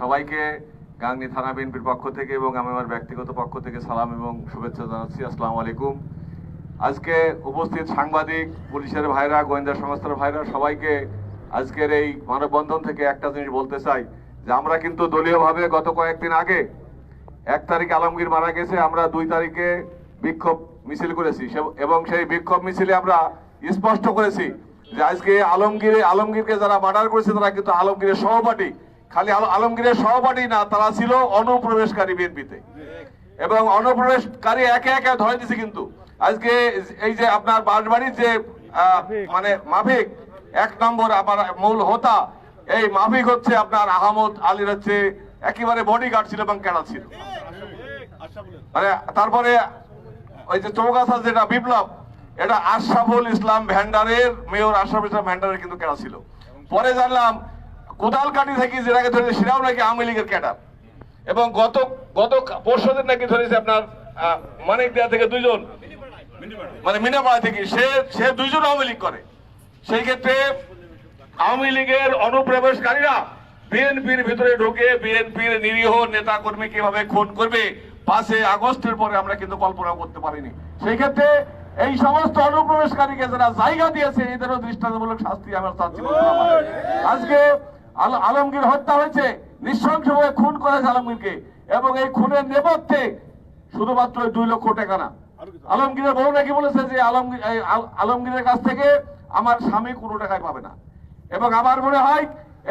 সবাইকে গাংনী থানা বিএনপির পক্ষ থেকে এবং আমি আমার ব্যক্তিগত পক্ষ থেকে সালাম এবং শুভেচ্ছা জানাচ্ছি। আসসালামু আলাইকুম। আজকে উপস্থিত সাংবাদিক, পুলিশের ভাইরা, গোয়েন্দা সংস্থার ভাইরা, সবাইকে আজকের এই মানববন্ধন থেকে একটা জিনিস বলতে চাই যে আমরা কিন্তু দলীয়ভাবে গত কয়েকদিন আগে এক তারিখে আলমগীর মারা গেছে, আমরা দুই তারিখে বিক্ষোভ মিছিল করেছি এবং সেই বিক্ষোভ মিছিলে আমরা স্পষ্ট করেছি যে আজকে আলমগীরে আলমগীরকে যারা মার্ডার করেছে তারা কিন্তু আলমগীরের সহপাঠী। খালি আল- আলমগীরের সহপাঠী না, তারা ছিল অনুপ্রবেশকারী বিএনপিতে। এবং অনুপ্রবেশকারী একে একে ধরে দিছে কিন্তু। আজকে এই যে আপনার বাঁশবাড়ির যে মানে মাফিক, এক নম্বর আমার মূল হোতা, এই মাফিক হচ্ছে আপনার আহমদ আলীর হচ্ছে একেবারে বডিগার্ড ছিল এবং ক্যাডার ছিল। মানে তারপরে ওই যে চৌগাছা যেটা বিপ্লব, এটা আশরাফুল ইসলাম ভ্যান্ডারের মেয়র আশরাফুল ইসলাম ভ্যান্ডারের কিন্তু ক্যাডার ছিল। পরে জানলাম কোদালকাটি থেকে যেটাকে ধরে সেটাও নাকি আওয়ামী লীগের ক্যাডার। এবং গত গত পরশু দিন নাকি ধরেছে আপনার মানিক দেয়া থেকে দুইজন। মানে মিনাপাড়া থেকে, সে সে দুইজন আওয়ামী লীগ করে। সেই ক্ষেত্রে আওয়ামী লীগের অনুপ্রবেশকারীরা বিএনপির ভিতরে ঢুকে বিএনপির নিরীহ নেতা কর্মী কীভাবে খুন করবে। পাঁচে আগস্টের পরে আমরা কিন্তু কল্পনা করতে পারিনি। সেই ক্ষেত্রে এই সমস্ত অনুপ্রবেশকারীকে যারা জায়গা দিয়েছে, এদেরও দৃষ্টান্তমূলক শাস্তি আমরা চাচ্ছি। আজকে আলমগীর হত্যা হয়েছে, নৃশংসভাবে খুন করেছে আলমগীরকে, এবং এই খুনের নেপথ্যে শুধুমাত্র দুই লক্ষ টাকা না। আলমগীরের বউ নাকি বলেছে যে আলমগীর আল- আলমগীরের কাছ থেকে আমার স্বামী কোনো টাকায় পাবে না। এবং আমার মনে হয়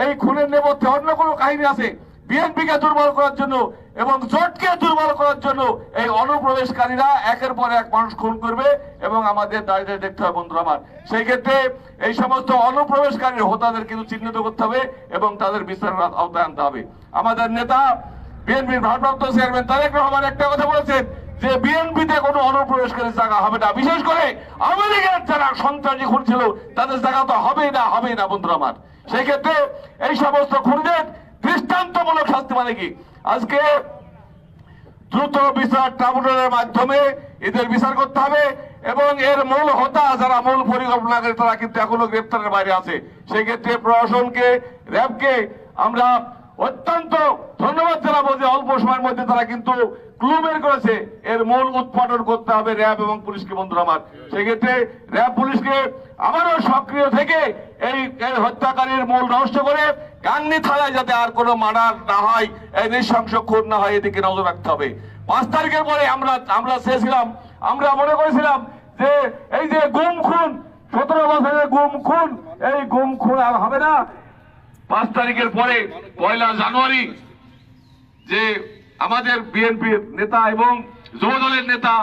এই খুনের নেপথ্যে অন্য কোনো কাহিনী আছে। বিএনপিকে দুর্বল করার জন্য এবং জোটকে দুর্বল করার জন্য এই অনুপ্রবেশকারীরা একের পর এক মানুষ খুন করবে এবং আমাদের দাঁড়িয়ে দেখতে হবে বন্ধুরা আমার। সেই ক্ষেত্রে এই সমস্ত অনুপ্রবেশকারীর হোতাদের কিন্তু চিহ্নিত করতে হবে এবং তাদের বিচারের আওতায় আনতে হবে। আমাদের নেতা, বিএনপির ভারপ্রাপ্ত চেয়ারম্যান তারেক রহমান একটা কথা বলেছেন যে বিএনপিতে কোনো অনুপ্রবেশকারী জায়গা হবে না। বিশেষ করে লীগের যারা সন্ত্রাসী খুন তাদের জায়গা তো হবেই না হবেই না বন্ধুরা আমার। সেই ক্ষেত্রে এই সমস্ত খুনিদের দৃষ্টান্তমূলক শাস্তি মানে কি? আজকে দ্রুত বিচার ট্রাইব্যুনালের মাধ্যমে এদের বিচার করতে হবে এবং এর মূল হোতা যারা মূল পরিকল্পনাকারী, তারা কিন্তু এখনও গ্রেপ্তারের বাইরে আছে। সেক্ষেত্রে প্রশাসনকে, র্যাবকে আমরা অত্যন্ত ধন্যবাদ জানাব যে অল্প সময়ের মধ্যে তারা কিন্তু ক্লু বের করেছে। এর মূল উৎপাদন করতে হবে র্যাব এবং পুলিশকে, বন্ধুরা আমার। সেক্ষেত্রে র্যাব পুলিশকে আবারও সক্রিয় থেকে এই হত্যাকারীর মূল রহস্য করে গাংনি থানায় যাতে আর কোনো মার্ডার না হয়, এই নৃশংস খুন না হয়, এদিকে নজর রাখতে হবে। পাঁচ তারিখের পরে আমরা আমরা চেয়েছিলাম, আমরা মনে করেছিলাম যে এই যে গুম খুন, সতেরো বছরের গুম খুন, এই গুম খুন আর হবে না। পাঁচ তারিখের পরে, পয়লা জানুয়ারি, যে আমাদের বিএনপির নেতা এবং যুবদলের নেতা,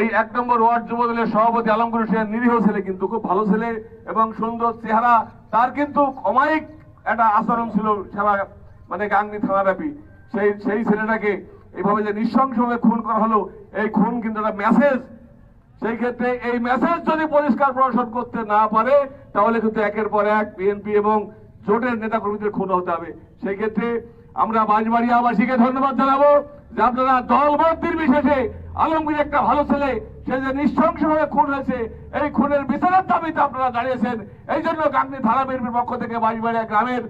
এই এক নম্বর ওয়ার্ড যুবদলের সভাপতি আলমগুর হোসেন নিরীহ ছেলে কিন্তু খুব ভালো ছেলে এবং সুন্দর চেহারা, তার কিন্তু অমায়িক একটা আচরণ ছিল সারা মানে গাঙ্গি থানাব্যাপী। সেই সেই ছেলেটাকে এইভাবে যে নৃশংসভাবে খুন করা হলো, এই খুন কিন্তু একটা মেসেজ সেই ক্ষেত্রে এই মেসেজ যদি পরিষ্কার প্রশাসন করতে না পারে, তাহলে কিন্তু একের পর এক বিএনপি এবং জোটের নেতা কর্মীদের খুন হতে হবে। সেই ক্ষেত্রে আমরা বাজবাড়িয়াবাসীকে ধন্যবাদ জানাব যে আপনারা দল মত নির্বিশেষে আলমগীর একটা ভালো ছেলে, সে যে নৃশংসভাবে খুন হয়েছে, এই খুনের বিচারের দাবিতে আপনারা দাঁড়িয়েছেন। এই জন্য গান্ধী থানা বিএনপির পক্ষ থেকে বাজবাড়িয়া গ্রামের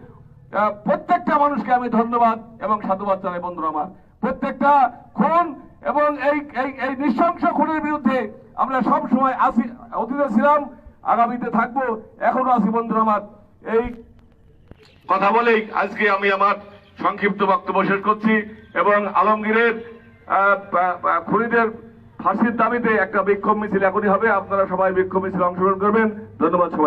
প্রত্যেকটা মানুষকে আমি ধন্যবাদ এবং সাধুবাদ জানাই, বন্ধুরা আমার। প্রত্যেকটা খুন এবং এই এই নৃশংস খুনের বিরুদ্ধে আমরা সব সময় আসি, অতীতে ছিলাম, আগামীতে থাকব, এখনও আছি, বন্ধুরা আমার। এই কথা বলেই আজকে আমি আমার সংক্ষিপ্ত বক্তব্য শেষ করছি এবং আলমগীরের খুনিদের ফাঁসির দাবিতে একটা বিক্ষোভ মিছিল এখনই হবে। আপনারা সবাই বিক্ষোভ মিছিল অংশগ্রহণ করবেন। ধন্যবাদ সবাই